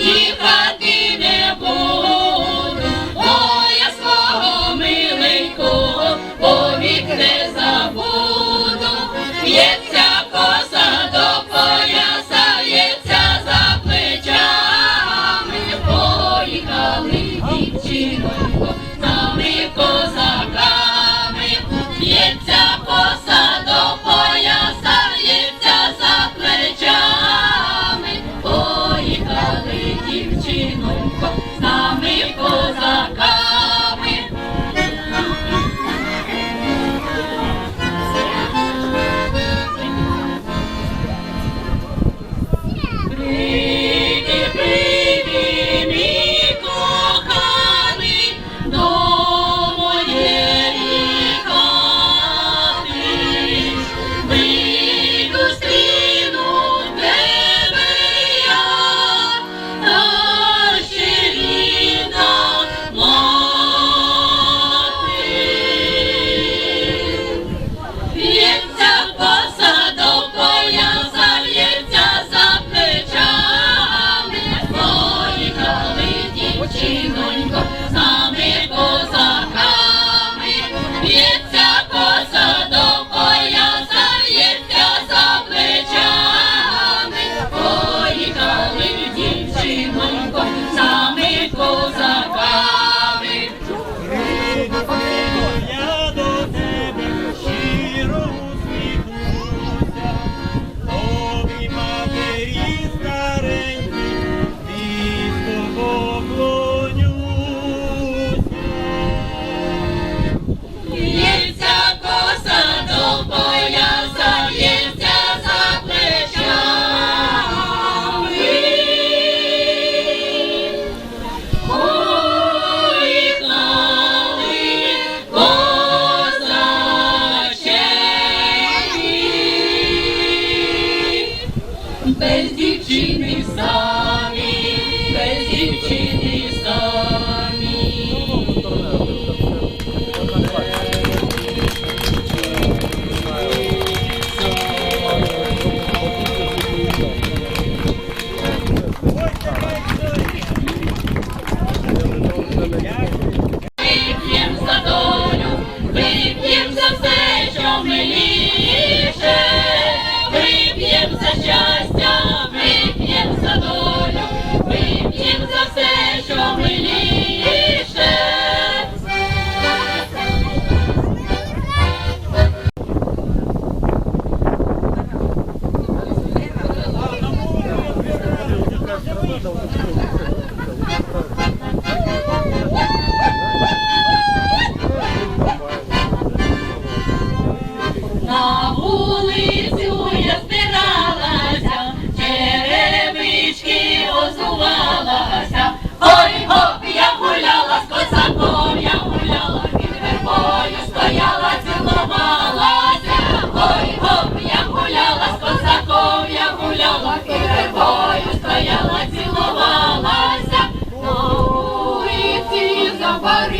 一帆 На вулицю я стиралася, черевички озувалася, ой гоп, я гуляла з козаком, я гуляла, під стояла, цілувалася, ой я гуляла з козаком, гуляла, під стояла, цілувалася, на вулиці забарила.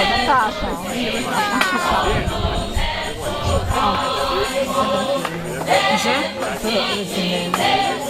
我的大床，的你先。